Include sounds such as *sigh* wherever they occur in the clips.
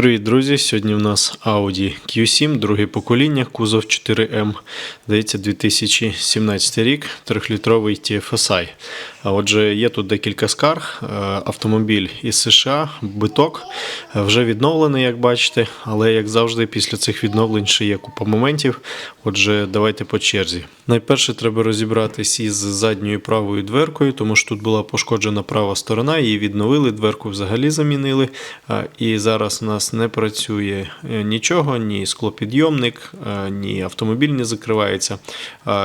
Привіт, друзі! Сьогодні в нас Audi Q7, друге покоління, кузов 4M, здається, 2017 рік, 3-літровий TFSI. Отже, є тут декілька скарг. Е, Автомобіль із США, биток, е, вже відновлений, як бачите, але як завжди, після цих відновлень ще є купа моментів. Отже, давайте по черзі. Найперше треба розібратись із задньою правою дверкою, тому що тут була пошкоджена права сторона, її відновили, дверку взагалі замінили. І зараз у нас не працює е, нічого, ні склопідйомник, е, ні автомобіль не закривається.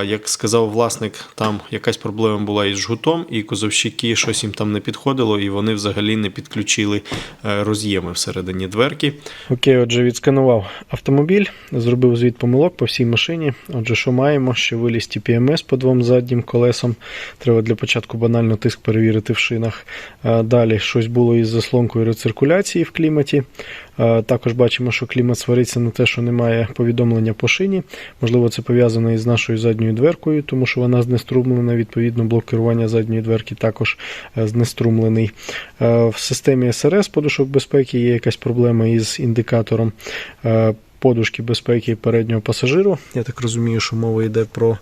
Як сказав власник, там якась проблема була із жгутом, і козовщики щось їм там не підходило, і вони взагалі не підключили е, роз'єми всередині дверки. Окей, отже, відсканував автомобіль, зробив звіт помилок по всій машині. Отже, що маємо? Що виліз TPMS по двом заднім колесам. Треба для початку банально тиск перевірити в шинах. Далі щось було із заслонкою рециркуляції в кліматі. Також бачимо, що клімат свариться на те, що немає повідомлення по шині. Можливо, це пов'язано із нашою задньою дверкою, тому що вона знеструмлена. Відповідно, блок керування задньої дверки також е, знеструмлений. Е, В системі СРС подушок безпеки є якась проблема із індикатором. е, Подушки безпеки переднього пасажиру. Я так розумію, що мова йде про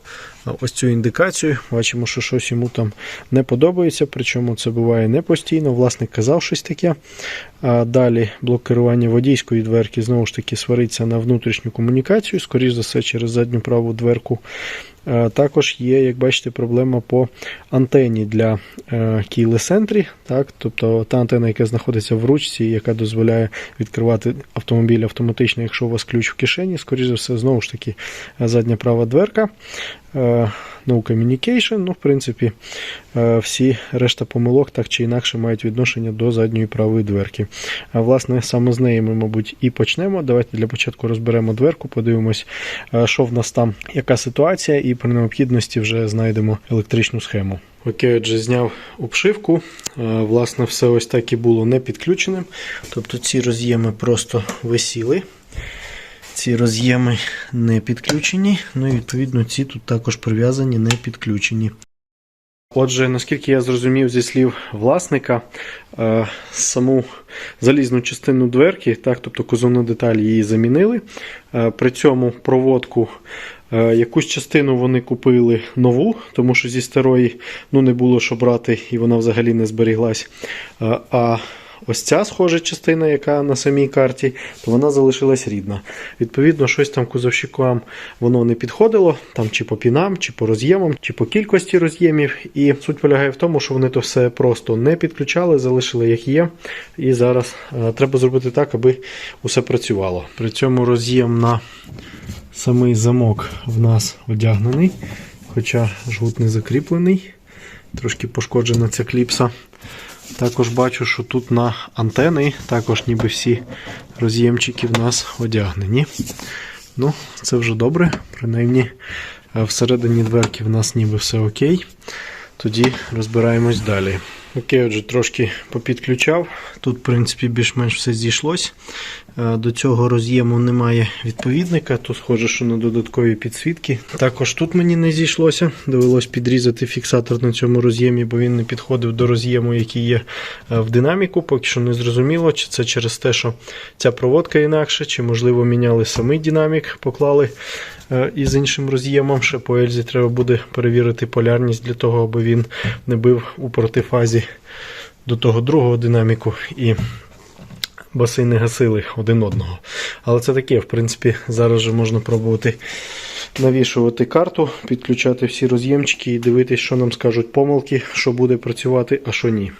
ось цю індикацію. Бачимо, що щось йому там не подобається, причому це буває не постійно. Власник казав щось таке. Далі блок керування водійської дверки знову ж таки свариться на внутрішню комунікацію, скоріш за все, через задню праву дверку. Е, Також є, як бачите, проблема по антені для е, Keyless Entry, так? тобто та антена, яка знаходиться в ручці, яка дозволяє відкривати автомобіль автоматично, якщо у вас ключ в кишені, скоріш за все, знову ж таки, е, задня права дверка. Е, No Communication, ну, в принципі, е, всі решта помилок так чи інакше мають відношення до задньої правої дверки. А власне, саме з неї ми, мабуть, і почнемо. Давайте для початку розберемо дверку, подивимось, е, що в нас там, яка ситуація, і при необхідності вже знайдемо електричну схему. Окей, отже, зняв обшивку. Е, Власне, все ось так і було не підключеним. Тобто ці роз'єми просто висіли. Ці роз'єми не підключені, ну і відповідно ці тут також прив'язані, не підключені. Отже, наскільки я зрозумів зі слів власника, е, саму залізну частину дверки, так, тобто кузовну деталь її замінили. Е, При цьому проводку е, якусь частину вони купили нову, тому що зі старої ну, не було що брати, і вона взагалі не зберіглась. А ось ця схожа частина, яка на самій карті, то вона залишилась рідна. Відповідно, щось там кузовщикам воно не підходило, там чи по пінам, чи по роз'ємам, чи по кількості роз'ємів. І суть полягає в тому, що вони то все просто не підключали, залишили як є. І зараз е, треба зробити так, аби усе працювало. При цьому роз'єм на самий замок в нас одягнений, хоча жгут не закріплений. Трошки пошкоджена ця кліпса. Також бачу, що тут на антени також ніби всі роз'ємчики в нас одягнені. Ну, це вже добре. Принаймні, е, всередині дверки в нас ніби все окей. Тоді розбираємось далі. Окей, отже, трошки попідключав. Тут, в принципі, більш-менш все зійшлось. Е, До цього роз'єму немає відповідника, то схоже, що на додаткові підсвітки. Також тут мені не зійшлося. Довелось підрізати фіксатор на цьому роз'ємі, бо він не підходив до роз'єму, який є е, в динаміку. Поки що не зрозуміло, чи це через те, що ця проводка інакше, чи можливо міняли самий динамік, поклали із іншим роз'ємом. Ще по Ельзі треба буде перевірити полярність для того, аби він не бив у протифазі до того другого динаміку. І баси не гасили один одного. Але це таке, в принципі, зараз же можна пробувати навішувати карту, підключати всі роз'ємчики і дивитись, що нам скажуть помилки, що буде працювати, а що ні.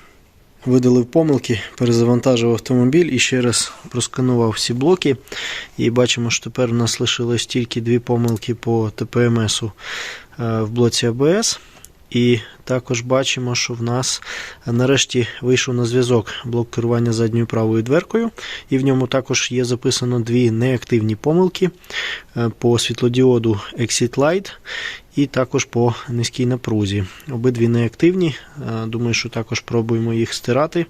Видалив помилки, перезавантажив автомобіль і ще раз просканував всі блоки. І бачимо, що тепер у нас лишилось тільки дві помилки по ТПМСу е, в блоці АБС. І також бачимо, що в нас нарешті вийшов на зв'язок блок керування задньою правою дверкою, і в ньому також є записано дві неактивні помилки е, по світлодіоду Exit Light і також по низькій напрузі. Обидві неактивні. Е, Думаю, що також пробуємо їх стирати.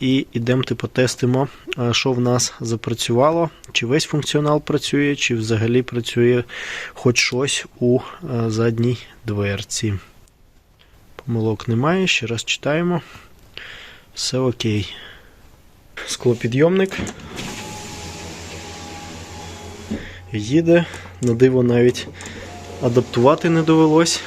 І йдемо потестимо, е, що в нас запрацювало, чи весь функціонал працює, чи взагалі працює хоч щось у задній дверці. Молок немає, ще раз читаємо. Все окей. Склопідйомник. Їде, на диво навіть адаптувати не довелось.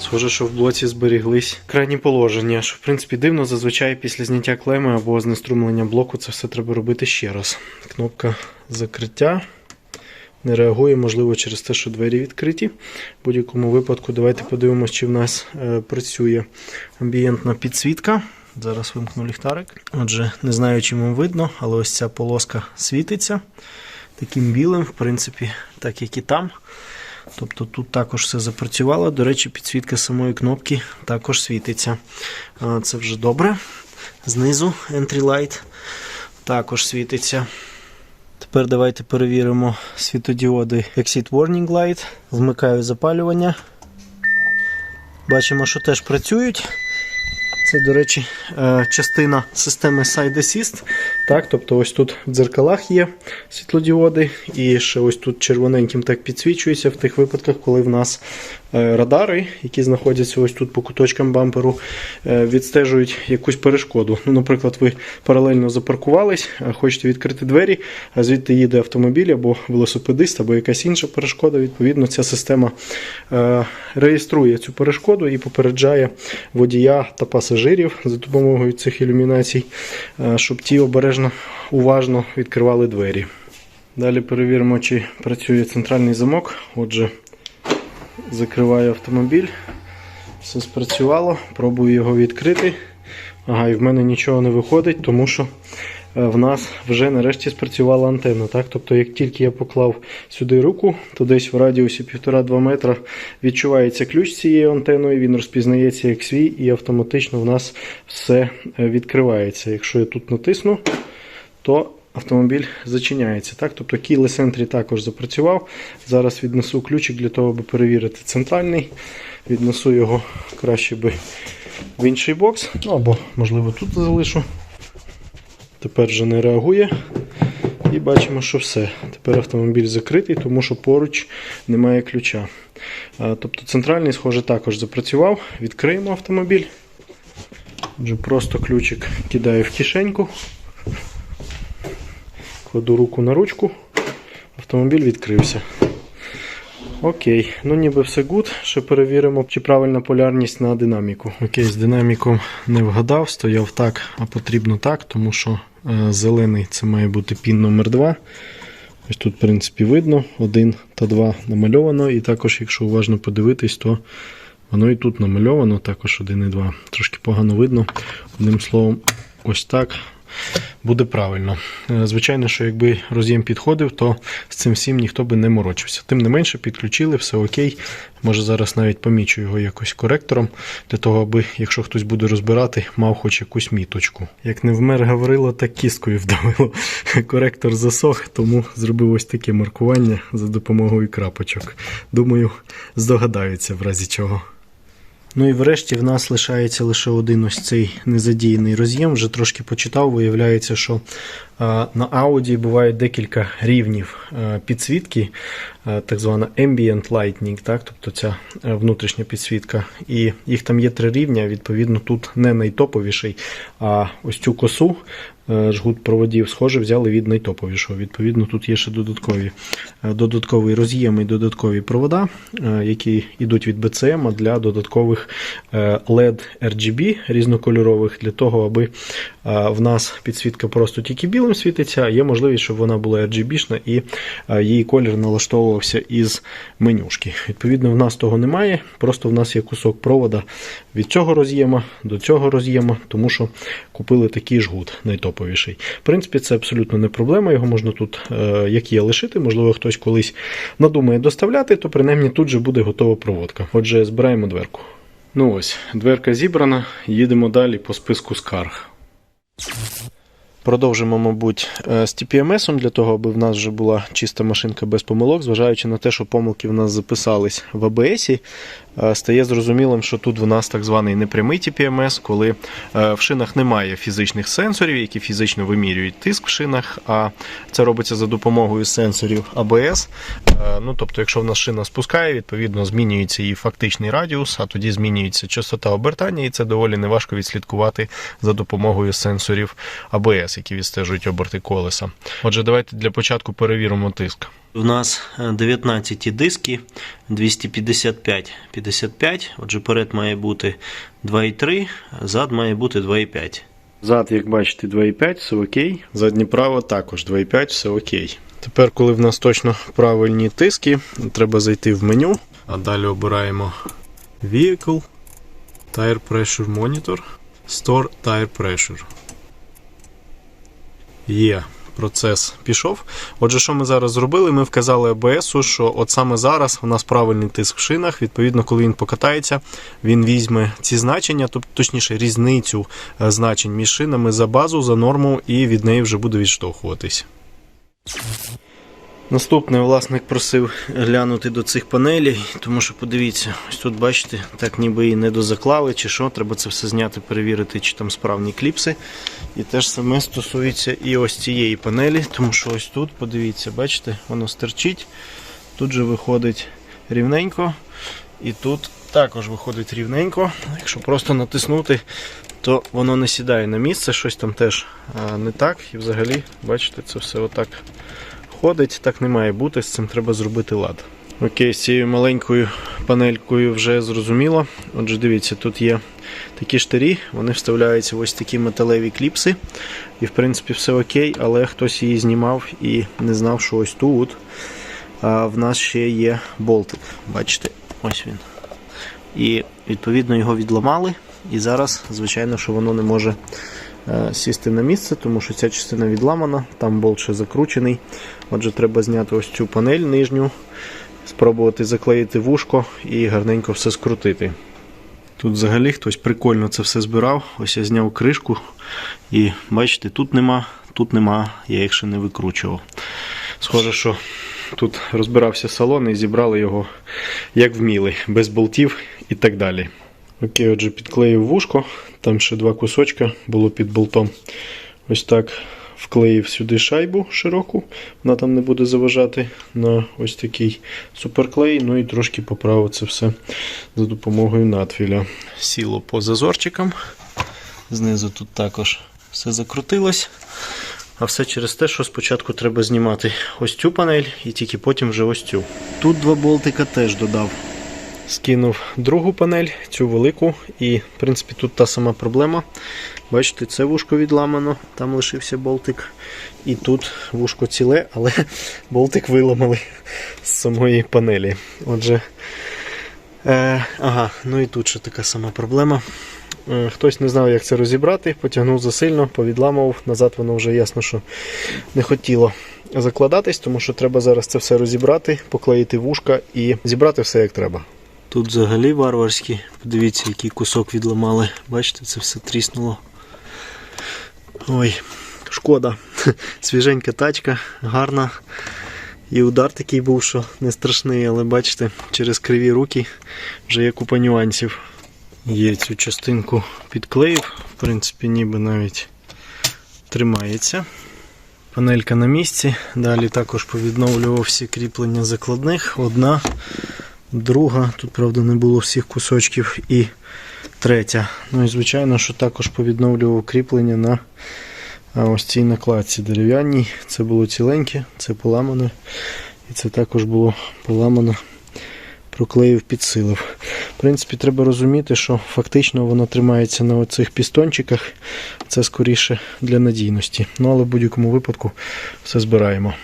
Схоже, що в блоці зберіглись крайні положення, що в принципі дивно, зазвичай після зняття клейми або знеструмлення блоку це все треба робити ще раз. Кнопка закриття не реагує, можливо, через те, що двері відкриті. В будь-якому випадку, давайте подивимося, чи в нас е, працює амбієнтна підсвітка. Зараз вимкну ліхтарик. Отже, не знаю, чи вам видно, але ось ця полоска світиться таким білим, в принципі, так як і там. Тобто тут також все запрацювало. До речі, підсвітка самої кнопки також світиться. Це вже добре. Знизу Entry Light також світиться. Тепер давайте перевіримо світодіоди Exit Warning Light. Вмикаю запалювання. Бачимо, що теж працюють. Це, до речі, е, частина системи Side Assist. Так, тобто ось тут в дзеркалах є світлодіоди, і ще ось тут червоненьким так підсвічується в тих випадках, коли в нас радари, які знаходяться ось тут по куточкам бамперу, е, відстежують якусь перешкоду. Ну, наприклад, ви паралельно запаркувались, хочете відкрити двері, а звідти їде автомобіль або велосипедист, або якась інша перешкода. Відповідно, ця система е, реєструє цю перешкоду і попереджає водія та пасажирів за допомогою цих ілюмінацій, е, щоб ті обережно уважно відкривали двері. Далі перевіримо, чи працює центральний замок. Отже, закриваю автомобіль. Все спрацювало. Пробую його відкрити. Ага, і в мене нічого не виходить, тому що е, в нас вже нарешті спрацювала антенна. Так? Тобто, як тільки я поклав сюди руку, то десь в радіусі 1,5-2 метра відчувається ключ цією антеною, він розпізнається як свій, і автоматично в нас все е, відкривається. Якщо я тут натисну, то автомобіль зачиняється. Так? Тобто Keyless Entry також запрацював. Зараз віднесу ключик для того, аби перевірити центральний. Віднесу його краще би в інший бокс, ну або, можливо, тут залишу. Тепер вже не реагує. І бачимо, що все. Тепер автомобіль закритий, тому що поруч немає ключа. Тобто центральний, схоже, також запрацював. Відкриємо автомобіль. Просто ключик кидаю в кишеньку. Кладу руку на ручку. Автомобіль відкрився. Окей, ну ніби все гуд. Ще перевіримо, чи правильна полярність на динаміку. Окей, з динаміком не вгадав, стояв так, а потрібно так, тому що е, зелений це має бути пін номер 2 Ось тут, в принципі, видно, 1 та 2 намальовано, і також, якщо уважно подивитись, то воно і тут намальовано, також 1 і 2. Трошки погано видно. Одним словом, ось так буде правильно. Е, Звичайно, що якби роз'єм підходив, то з цим всім ніхто би не морочився. Тим не менше, підключили, все окей. Може зараз навіть помічу його якось коректором, для того, аби, якщо хтось буде розбирати, мав хоч якусь міточку. Як не вмер Гаврило, так кісткою вдавило. *laughs* Коректор засох, тому зробив ось таке маркування за допомогою крапочок. Думаю, здогадаються в разі чого. Ну і врешті в нас лишається лише один ось цей незадіяний роз'єм. Вже трошки почитав, виявляється, що на Audi буває декілька рівнів а, підсвітки, так звана Ambient Lighting, так? тобто ця е, внутрішня підсвітка. І їх там є три рівня, відповідно, тут не найтоповіший, а ось цю косу. е, Жгут проводів, схоже, взяли від найтоповішого. Відповідно, тут є ще додаткові, е, додатковий роз'єм і додаткові провода, е, які йдуть від BCM для додаткових е, LED RGB різнокольорових, для того, аби е, в нас підсвітка просто тільки білим світиться, є можливість, щоб вона була RGB-шна і е, її колір налаштовувався із менюшки. Відповідно, в нас того немає, просто в нас є кусок провода від цього роз'єма до цього роз'єма, тому що купили такий жгут найтоповіший. В принципі, це абсолютно не проблема. Його можна тут, е, як є, лишити. Можливо, хтось колись надумає доставляти, то принаймні тут же буде готова проводка. Отже, збираємо дверку. Ну ось, дверка зібрана, їдемо далі по списку скарг. Продовжимо, мабуть, е, з TPMS, для того, аби в нас вже була чиста машинка без помилок, зважаючи на те, що помилки в нас записались в ABS. Е, стає зрозумілим, що тут в нас так званий непрямий TPMS, коли е, в шинах немає фізичних сенсорів, які фізично вимірюють тиск в шинах, а це робиться за допомогою сенсорів ABS. Е, Ну, тобто, якщо в нас шина спускає, відповідно змінюється її фактичний радіус, а тоді змінюється частота обертання, і це доволі неважко відслідкувати за допомогою сенсорів ABS, які відстежують оберти колеса. Отже, давайте для початку перевіримо тиск. У нас е, 19 диски 255 55. Отже, перед має бути 2,3, зад має бути 2,5. Зад, як бачите, 2,5, все окей. Заднє право також 2,5, все окей. Тепер, коли в нас точно правильні тиски, треба зайти в меню, а далі обираємо Vehicle, Tire Pressure Monitor, Store Tire Pressure. Є. Процес пішов. Отже, що ми зараз зробили? Ми вказали АБСу, що от саме зараз у нас правильний тиск в шинах. Відповідно, коли він покатається, він візьме ці значення, тобто точніше різницю е, значень між шинами за базу, за норму, і від неї вже буде відштовхуватись. Наступний власник просив глянути до цих панелей, тому що подивіться, ось тут бачите, так ніби і не дозаклали, чи що, треба це все зняти, перевірити, чи там справні кліпси. І теж саме стосується і ось цієї панелі, тому що ось тут, подивіться, бачите, воно стерчить. Тут же виходить рівненько, і тут також виходить рівненько. Якщо просто натиснути, то воно не сідає на місце, щось там теж не так. І взагалі, бачите, це все отак ходить, так не має бути, з цим треба зробити лад. Окей, з цією маленькою панелькою вже зрозуміло. Отже, дивіться, тут є такі штирі, вони вставляються в ось такі металеві кліпси. І в принципі все окей, але хтось її знімав і не знав, що ось тут а, в нас ще є болтик. Бачите, ось він. І відповідно його відламали. І зараз, звичайно, що воно не може сісти на місце, тому що ця частина відламана, там болт ще закручений. Отже, треба зняти ось цю панель нижню, спробувати заклеїти вушко і гарненько все скрутити. Тут взагалі хтось прикольно це все збирав. Ось я зняв кришку і бачите, тут нема, тут нема, я їх ще не викручував. Схоже, що тут розбирався салон і зібрали його як вміли, без болтів і так далі. Окей, отже, підклеїв вушко, там ще два кусочка було під болтом. Ось так вклеїв сюди шайбу широку, вона там не буде заважати на ось такий суперклей. Ну і трошки поправив це все за допомогою надфіля. Сіло по зазорчикам. Знизу тут також все закрутилось. А все через те, що спочатку треба знімати ось цю панель і тільки потім вже ось цю. Тут два болтика теж додав. Скинув другу панель, цю велику, і в принципі тут та сама проблема. Бачите, це вушко відламано, там лишився болтик. І тут вушко ціле, але *laughs* болтик виламали з самої панелі. Отже, е, ага, ну і тут ще така сама проблема. Е, Хтось не знав, як це розібрати, потягнув засильно, повідламував. Назад воно вже ясно, що не хотіло закладатись, тому що треба зараз це все розібрати, поклеїти вушка і зібрати все як треба. Тут взагалі варварські. Подивіться, який кусок відламали. Бачите, це все тріснуло. Ой, шкода. *laughs* Свіженька тачка, гарна. І удар такий був, що не страшний, але бачите, через криві руки вже є купа нюансів. Є цю частинку підклеїв, в принципі, ніби навіть тримається. Панелька на місці. Далі також повідновлював всі кріплення закладних. Одна, друга, тут, правда, не було всіх кусочків, і третя. Ну і звичайно, що також повідновлював кріплення на ось цій накладці дерев'яній. Це було ціленьке, це поламане. І це також було поламано, проклеїв, підсилив. В принципі, треба розуміти, що фактично воно тримається на оцих пістончиках. Це скоріше для надійності. Ну, але в будь-якому випадку все збираємо.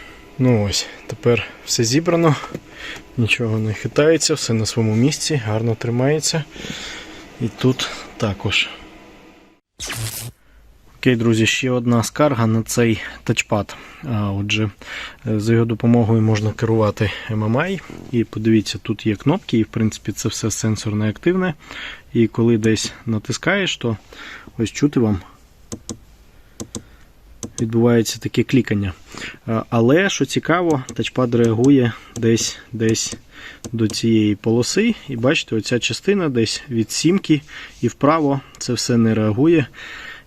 Ну ось, тепер все зібрано, нічого не хитається, все на своєму місці, гарно тримається. І тут також. Окей, друзі, ще одна скарга на цей тачпад. А, Отже, е, за його допомогою можна керувати MMI. І подивіться, тут є кнопки, і в принципі це все сенсорне активне. І коли десь натискаєш, то ось чути вам відбувається таке клікання. Але що цікаво, тачпад реагує десь десь до цієї полоси, і бачите, оця частина десь від сімки і вправо це все не реагує.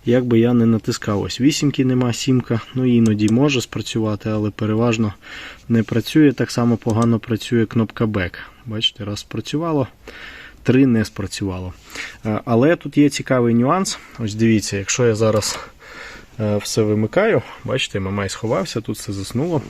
Як би я не натискав, ось вісімки нема, сімка, ну іноді може спрацювати, але переважно не працює. Так само погано працює кнопка Back. Бачите, раз спрацювало, три не спрацювало. Е, Але тут є цікавий нюанс. Ось дивіться, якщо я зараз е, все вимикаю, бачите, мамай сховався, тут все заснуло,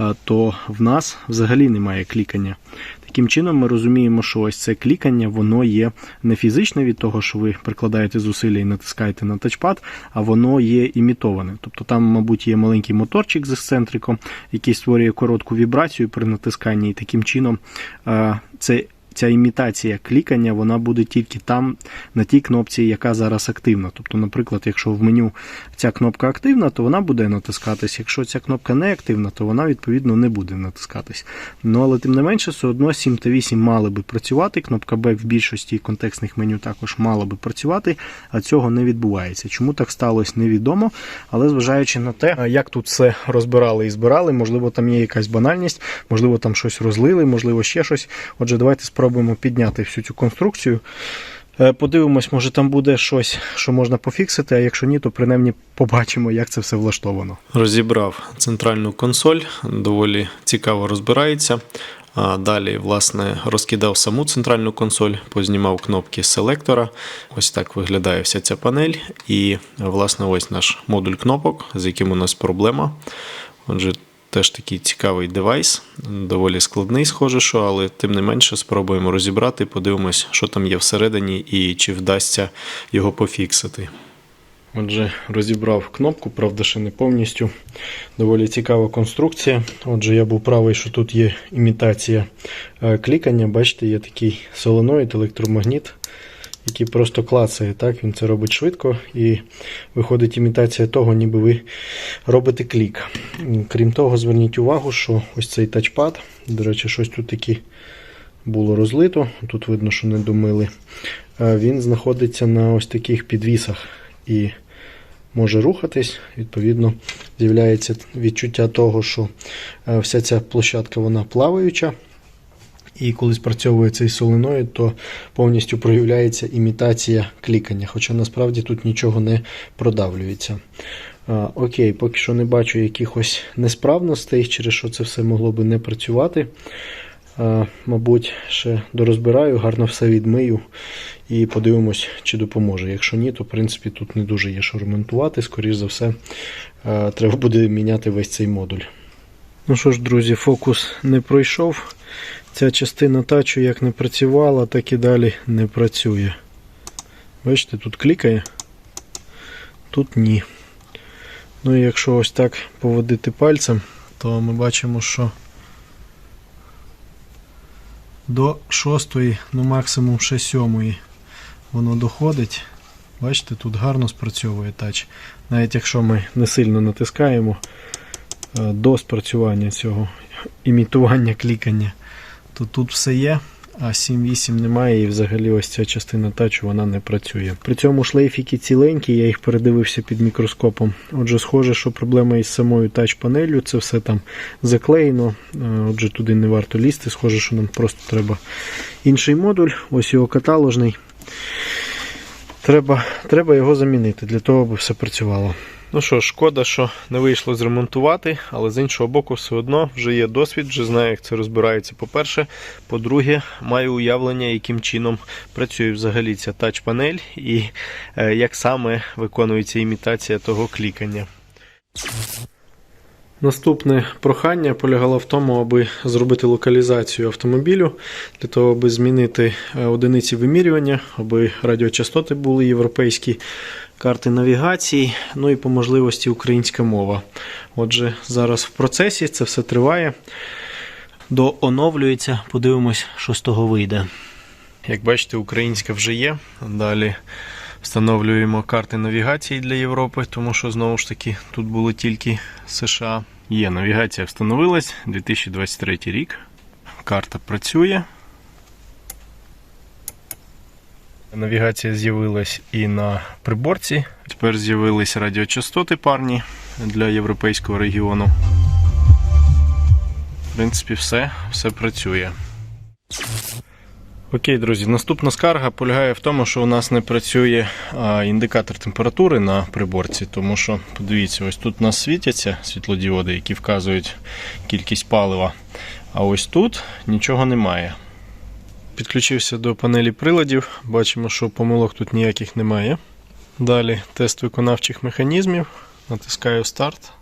е, то в нас взагалі немає клікання. Таким чином ми розуміємо, що ось це клікання, воно є не фізичне від того, що ви прикладаєте зусилля і натискаєте на тачпад, а воно є імітоване. Тобто там, мабуть, є маленький моторчик з ексцентриком, який створює коротку вібрацію при натисканні, і таким чином е, це. Ця імітація клікання вона буде тільки там, на тій кнопці, яка зараз активна. Тобто, наприклад, якщо в меню ця кнопка активна, то вона буде натискатись. Якщо ця кнопка не активна, то вона відповідно не буде натискатись. Ну але тим не менше, все одно 7 та 8 мали би працювати. Кнопка Back в більшості контекстних меню також мала би працювати, а цього не відбувається. Чому так сталося, невідомо. Але зважаючи на те, як тут все розбирали і збирали, можливо, там є якась банальність, можливо, там щось розлили, можливо, ще щось. Отже, давайте спробуємо підняти всю цю конструкцію. Е, Подивимось, може там буде щось, що можна пофіксити, а якщо ні, то принаймні побачимо, як це все влаштовано. Розібрав центральну консоль, доволі цікаво розбирається. А далі, власне, розкидав саму центральну консоль, познімав кнопки селектора. Ось так виглядає вся ця панель. І, власне, ось наш модуль кнопок, з яким у нас проблема. Отже, теж такий цікавий девайс, доволі складний, схоже, що, але тим не менше спробуємо розібрати, подивимось, що там є всередині і чи вдасться його пофіксити. Отже, розібрав кнопку, правда, ще не повністю. Доволі цікава конструкція. Отже, я був правий, що тут є імітація е, клікання. Бачите, є такий соленоїд, електромагніт, який просто клацає. Так? Він це робить швидко і виходить імітація того, ніби ви робите клік. Крім того, зверніть увагу, що ось цей тачпад, до речі, щось тут таке було розлито. Тут видно, що не домили. Він знаходиться на ось таких підвісах. І може рухатись. Відповідно, з'являється відчуття того, що е, вся ця площадка вона плаваюча. І коли спрацьовує цей соленоїд, то повністю проявляється імітація клікання, хоча насправді тут нічого не продавлюється. А, окей, поки що не бачу якихось несправностей, через що це все могло би не працювати. А, мабуть, ще дорозбираю, гарно все відмию і подивимось, чи допоможе. Якщо ні, то в принципі тут не дуже є що ремонтувати. Скоріше за все, е, треба буде міняти весь цей модуль. Ну що ж, друзі, фокус не пройшов. Ця частина тачу як не працювала, так і далі не працює. Бачите, тут клікає, тут ні. Ну і якщо ось так поводити пальцем, то ми бачимо, що до шостої, ну максимум ще сьомої воно доходить. Бачите, тут гарно спрацьовує тач. Навіть якщо ми не сильно натискаємо е, до спрацювання цього імітування клікання, то тут все є, а 7.8 немає і взагалі ось ця частина тачу вона не працює. При цьому шлейфіки ціленькі, я їх передивився під мікроскопом. Отже, схоже, що проблема із самою тач-панелью, це все там заклеєно. Е, Отже, туди не варто лізти. Схоже, що нам просто треба інший модуль. Ось його каталожний. Треба, треба його замінити для того, аби все працювало. Ну що, шкода, що не вийшло зремонтувати, але з іншого боку, все одно вже є досвід, вже знаю, як це розбирається. По-перше, по-друге, маю уявлення, яким чином працює взагалі ця тач-панель і е, як саме виконується імітація того клікання. Наступне прохання полягало в тому, аби зробити локалізацію автомобілю, для того, аби змінити е, одиниці вимірювання, аби радіочастоти були європейські, карти навігації, ну і по можливості українська мова. Отже, зараз в процесі це все триває. Дооновлюється, подивимось, що з того вийде. Як бачите, українська вже є. Далі встановлюємо карти навігації для Європи, тому що знову ж таки тут були тільки США. Є навігація встановилась 2023 рік. Карта працює. Навігація з'явилась і на приборці. Тепер з'явились радіочастоти парні для європейського регіону. В принципі, все, все працює. Окей, друзі, наступна скарга полягає в тому, що у нас не працює індикатор температури на приборці, тому що, подивіться, ось тут у нас світяться світлодіоди, які вказують кількість палива. А ось тут нічого немає. Підключився до панелі приладів, бачимо, що помилок тут ніяких немає. Далі тест виконавчих механізмів. Натискаю старт.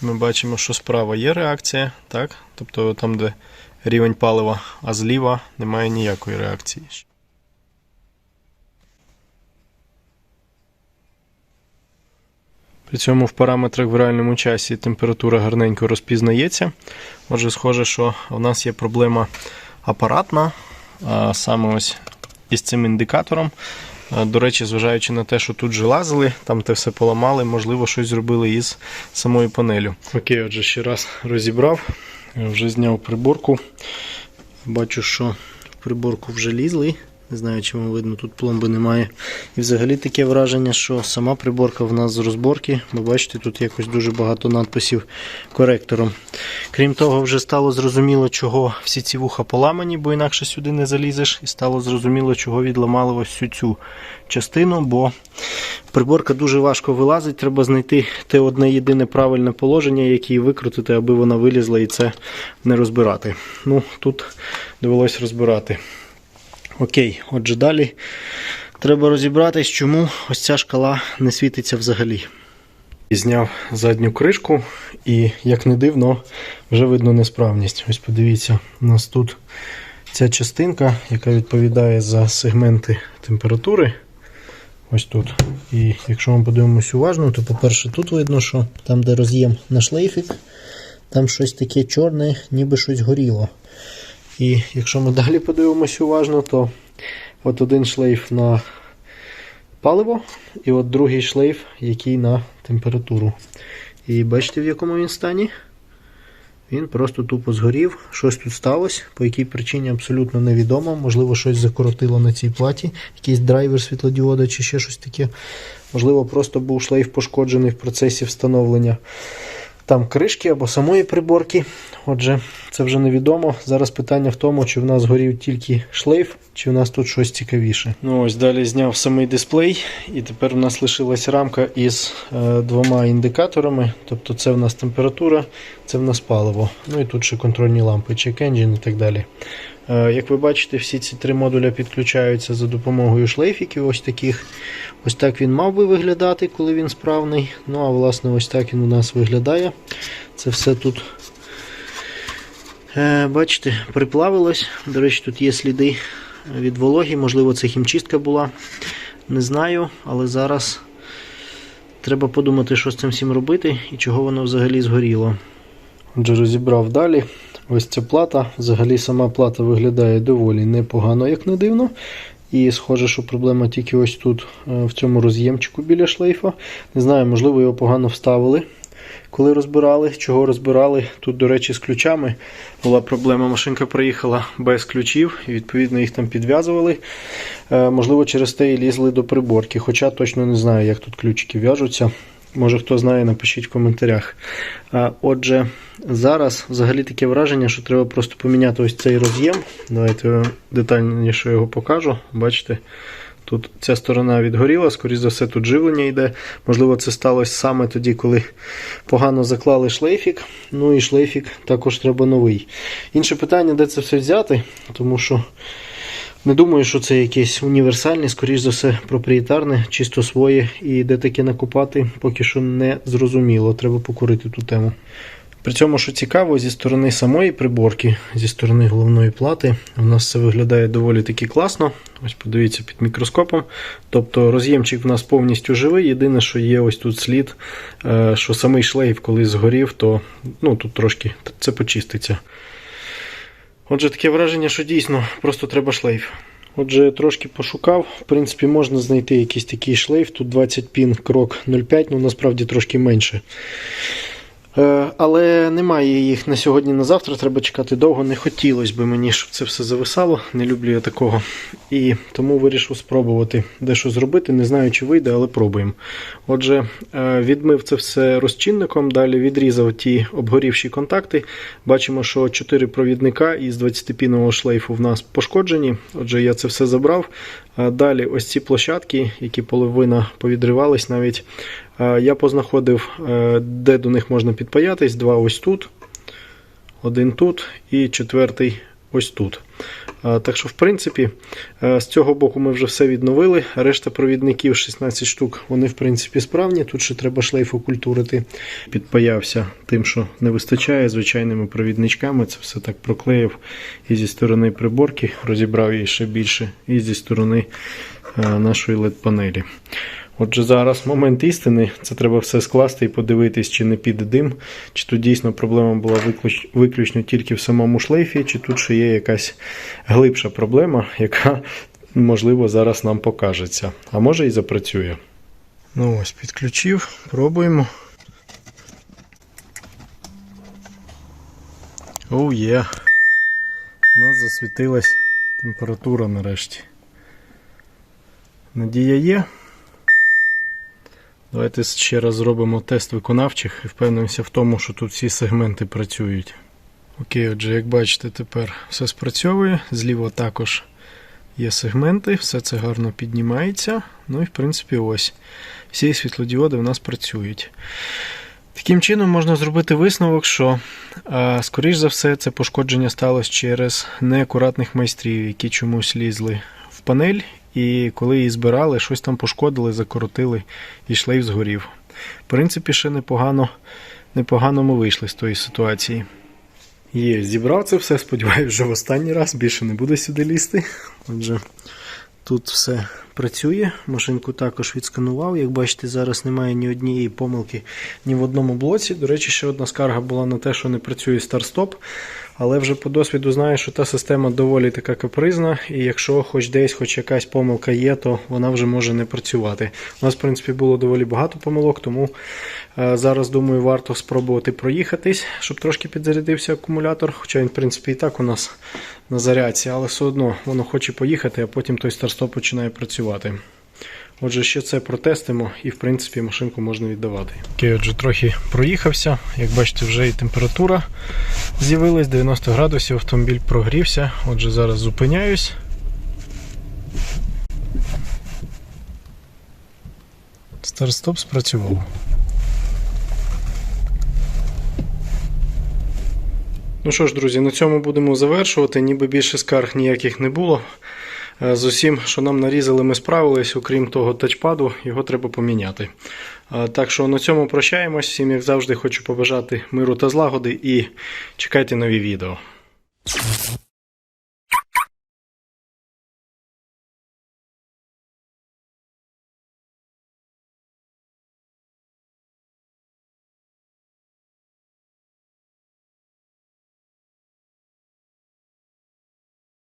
Ми бачимо, що справа є реакція, так? Тобто там, де рівень палива, а зліва немає ніякої реакції. При цьому в параметрах в реальному часі температура гарненько розпізнається. Отже, схоже, що в нас є проблема апаратна, саме ось із цим індикатором. До речі, зважаючи на те, що тут же лазили, там те все поламали, можливо, щось зробили із самою панелю. Окей, отже, ще раз розібрав, вже зняв приборку. Бачу, що в приборку вже лізли. Не знаю, чи вам видно, тут пломби немає. І взагалі таке враження, що сама приборка в нас з розборки. Ви бачите, тут якось дуже багато надписів коректором. Крім того, вже стало зрозуміло, чого всі ці вуха поламані, бо інакше сюди не залізеш. І стало зрозуміло, чого відламали ось всю цю частину, бо приборка дуже важко вилазить. Треба знайти те одне єдине правильне положення, яке її викрутити, аби вона вилізла і це не розбирати. Ну, тут довелось розбирати. Окей, отже, далі треба розібратись, чому ось ця шкала не світиться взагалі. Зняв задню кришку, і, як не дивно, вже видно несправність. Ось подивіться, у нас тут ця частинка, яка відповідає за сегменти температури. Ось тут. І якщо ми подивимось уважно, то, по-перше, тут видно, що там, де роз'єм на шлейфік, там щось таке чорне, ніби щось горіло. І якщо ми далі подивимося уважно, то от один шлейф на паливо, і от другий шлейф, який на температуру. І бачите, в якому він стані? Він просто тупо згорів. Щось тут сталося, по якій причині абсолютно невідомо. Можливо, щось закоротило на цій платі, якийсь драйвер світлодіода чи ще щось таке. Можливо, просто був шлейф пошкоджений в процесі встановлення там кришки або самої приборки. Отже, це вже невідомо. Зараз питання в тому, чи в нас горів тільки шлейф, чи в нас тут щось цікавіше. Ну ось далі зняв самий дисплей, і тепер у нас лишилась рамка із е, двома індикаторами. Тобто це в нас температура, це в нас паливо. Ну і тут ще контрольні лампи, check engine і так далі. Е, Як ви бачите, всі ці три модуля підключаються за допомогою шлейфіків. Ось таких. Ось так він мав би виглядати, коли він справний. Ну а власне ось так він у нас виглядає. Це все тут, бачите, приплавилось. До речі, тут є сліди від вологі, можливо, це хімчистка була. Не знаю, але зараз треба подумати, що з цим всім робити і чого воно взагалі згоріло. Отже, розібрав далі. Ось ця плата. Взагалі сама плата виглядає доволі непогано, як не дивно. І схоже, що проблема тільки ось тут, е, в цьому роз'ємчику біля шлейфа. Не знаю, можливо, його погано вставили, коли розбирали. Чого розбирали? Тут, до речі, з ключами була проблема. Машинка приїхала без ключів, і відповідно їх там підв'язували. Е, Можливо, через те і лізли до приборки. Хоча точно не знаю, як тут ключики в'яжуться. Може хто знає, напишіть в коментарях. Отже, зараз взагалі таке враження, що треба просто поміняти ось цей роз'єм. Давайте детальніше його покажу. Бачите, тут ця сторона відгоріла, скоріш за все, тут живлення йде. Можливо, це сталося саме тоді, коли погано заклали шлейфік. Ну і шлейфік також треба новий. Інше питання, де це все взяти, тому що. Не думаю, що це якесь універсальне, скоріш за все, проприєтарне, чисто своє, і де таке накопати, поки що не зрозуміло. Треба покурити ту тему. При цьому, що цікаво, зі сторони самої приборки, зі сторони головної плати, у нас все виглядає доволі таки класно. Ось подивіться під мікроскопом. Тобто роз'ємчик в нас повністю живий. Єдине, що є ось тут слід, е, що самий шлейф, коли згорів, то ну, тут трошки це почиститься. Отже, таке враження, що дійсно просто треба шлейф. Отже, трошки пошукав. В принципі, можна знайти якийсь такий шлейф. Тут 20 пін крок 0,5, ну насправді трошки менше. Е, Але немає їх на сьогодні, на завтра. Треба чекати довго. Не хотілося б мені, щоб це все зависало. Не люблю я такого. І тому вирішив спробувати дещо зробити. Не знаю, чи вийде, але пробуємо. Отже, е, відмив це все розчинником, далі відрізав ті обгорівші контакти. Бачимо, що 4 провідника із 20-пінового шлейфу в нас пошкоджені. Отже, я це все забрав. Далі ось ці площадки, які половина повідривались навіть. Е, Я познаходив, е, де до них можна підпаятись. Два ось тут, один тут і четвертий ось тут. Е, Так що, в принципі, з цього боку ми вже все відновили. Решта провідників 16 штук, вони в принципі справні. Тут ще треба шлейф окультурити. Підпаявся тим, що не вистачає звичайними провідничками. Це все так проклеїв і зі сторони приборки, розібрав її ще більше, і зі сторони нашої LED-панелі. Отже, зараз момент істини. Це треба все скласти і подивитись, чи не піде дим, чи тут дійсно проблема була виключ- виключно тільки в самому шлейфі, чи тут ще є якась глибша проблема, яка, можливо, зараз нам покажеться. А може і запрацює. Ну ось, підключив, пробуємо. Оу є. У нас засвітилась температура нарешті. Надія є. Давайте ще раз зробимо тест виконавчих і впевнимося в тому, що тут всі сегменти працюють. Окей, отже, як бачите, тепер все спрацьовує. Зліва також є сегменти, все це гарно піднімається. Ну і в принципі ось. Всі світлодіоди в нас працюють. Таким чином можна зробити висновок, що, скоріш за все, це пошкодження сталося через неакуратних майстрів, які чомусь лізли в панель, і коли її збирали, щось там пошкодили, закоротили і шлейф згорів. В принципі, ще непогано, непогано ми вийшли з тої ситуації. Є, зібрав це все, сподіваюся, вже в останній раз більше не буде сюди лізти. Отже, тут все працює. Машинку також відсканував. Як бачите, зараз немає ні однієї помилки ні в одному блоці. До речі, ще одна скарга була на те, що не працює старт-стоп. Але вже по досвіду знаю, що та система доволі така капризна, і якщо хоч десь хоч якась помилка є, то вона вже може не працювати. У нас, в принципі, було доволі багато помилок, тому е, зараз думаю, варто спробувати проїхатись, щоб трошки підзарядився акумулятор. Хоча він, в принципі, і так у нас на зарядці, але все одно воно хоче поїхати, а потім той старт-стоп починає працювати. Отже, ще це протестимо і в принципі машинку можна віддавати. Окей, отже, трохи проїхався. Як бачите, вже і температура з'явилась 90 градусів, автомобіль прогрівся. Отже, зараз зупиняюсь. Старт-стоп спрацював. Ну що ж, друзі, на цьому будемо завершувати. Ніби більше скарг ніяких не було. Е, З усім, що нам нарізали, ми справились, окрім того тачпаду, його треба поміняти. Е, Так що на цьому прощаємось. Всім, як завжди, хочу побажати миру та злагоди і чекайте нові відео.